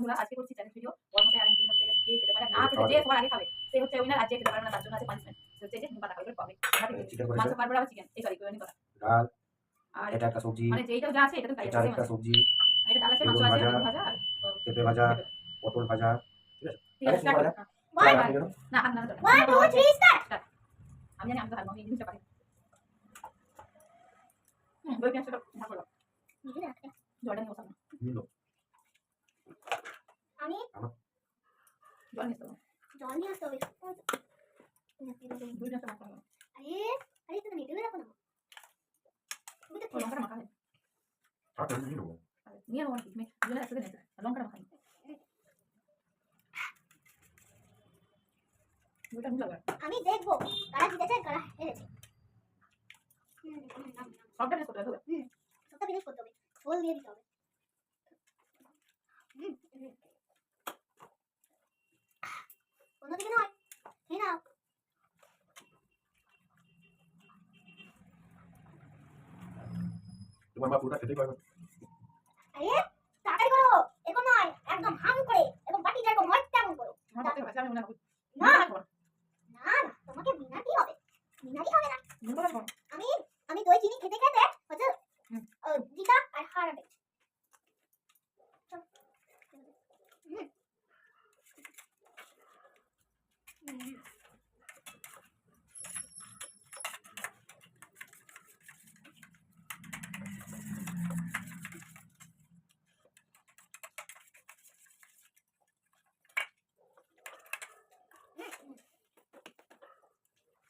আমরা আজকে করছি চ্যালেঞ্জ ভিডিও ওর মধ্যে আরেকজন হচ্ছে গেছে কে খেতে পারে না খেতে যে সবার আগে খাবে সে হচ্ছে উইনার আজকে খেতে পারবে না তার জন্য আছে পানিশমেন্ট সে হচ্ছে যে নিম পাতা খাবে পাবে। চিকেন মাংস করেছে পারবে আবার চিকেন এই সরি কোয়েনি করা। ডাল আর এটা একটা সবজি। মানে যেইটাও যা আছে এটা তো তাই এটা আছে একটা সবজি। এটা ডাল আছে মাংস বেগুন আছে ভাজা, বেগুন ভাজা আর আহ, পেঁপে ভাজা পটল ভাজা ঠিক আছে? আরে, start ভাজা। করো। One, Bye, আর bye. আপনি কেন? না হাত না না। One, two, three, start. আমি জানি আমি তো হারবো আমি এই জিনিসটা পারি। হুম দই পেঁয়াজটা ভাগ করো নিজে রাখতে। জলটা নিয়ে বসাবো নিল। আমি দেখব কারা জিতেছে কারা হেরেছে। সবটা মিস করতে হবে সবটা ফিনিশ করতে হবে হোল দিয়ে দিতে হবে হুম, হুম। অন্যদিকে নয় খেয়ে নাও তোমার মা পুরোটা খেতেই পারবে না। আরে তাড়াতাড়ি করো। নয় একদম হাম করে এবং বাটি না না। না না তোমাকে হবে। হবে না। আমি আমি দই চিনি খেতে খেতে হচ্ছে হুম। আহ, জিতা আর হারাবে।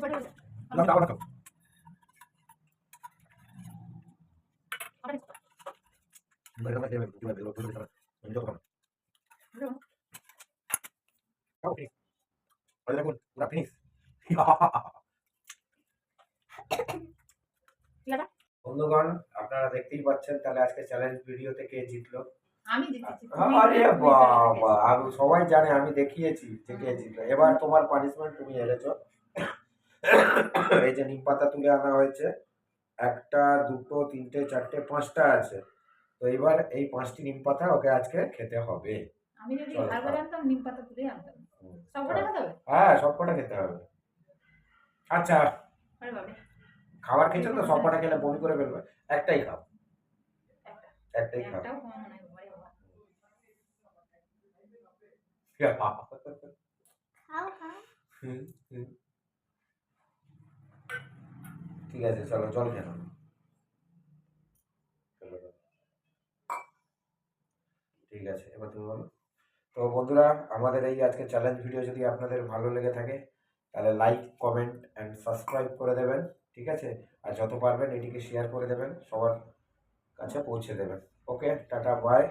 ঠিক আছে বন্ধুগণ আপনারা দেখতেই পাচ্ছেন তাহলে আজকে চ্যালেঞ্জ ভিডিওতে কে জিতলো। আমি জিতেছি। আরে বাবা আমি সবাই জানে আমি দেখিয়েছি যে কে জিতলো। এবার তোমার পানিশমেন্ট তুমি হেরেছো। এই যে নিম পাতা তুলে আনা হয়েছে একটা দুটো তিনটে চারটে পাঁচটা আছে। তো এবার এই পাঁচটি নিম পাতা ওকে আজকে খেতে হবে। আমি যদি হারবার খাও। নিম পাতা তুলে আনতাম। সবটা খেতে হবে? হ্যাঁ সব কটা খেতে হবে। আচ্ছা খাবার খেয়েছো তো? সব কটা খেলে বমি করে ফেলবে? একটাই খাও। একটাই খাও খাও হুম, হুম। ঠিক আছে, চলো জল চলো। ঠিক আছে, এবার তুমি বলো। তো বন্ধুরা, আমাদের এই আজকে চ্যালেঞ্জ ভিডিও যদি আপনাদের ভালো লেগে থাকে, তাহলে লাইক কমেন্ট অ্যান্ড সাবস্ক্রাইব করে দেবেন, ঠিক আছে? আর যত পারবেন এটিকে শেয়ার করে দেবেন, সবার কাছে পৌঁছে দেবেন। ওকে টাটা বাই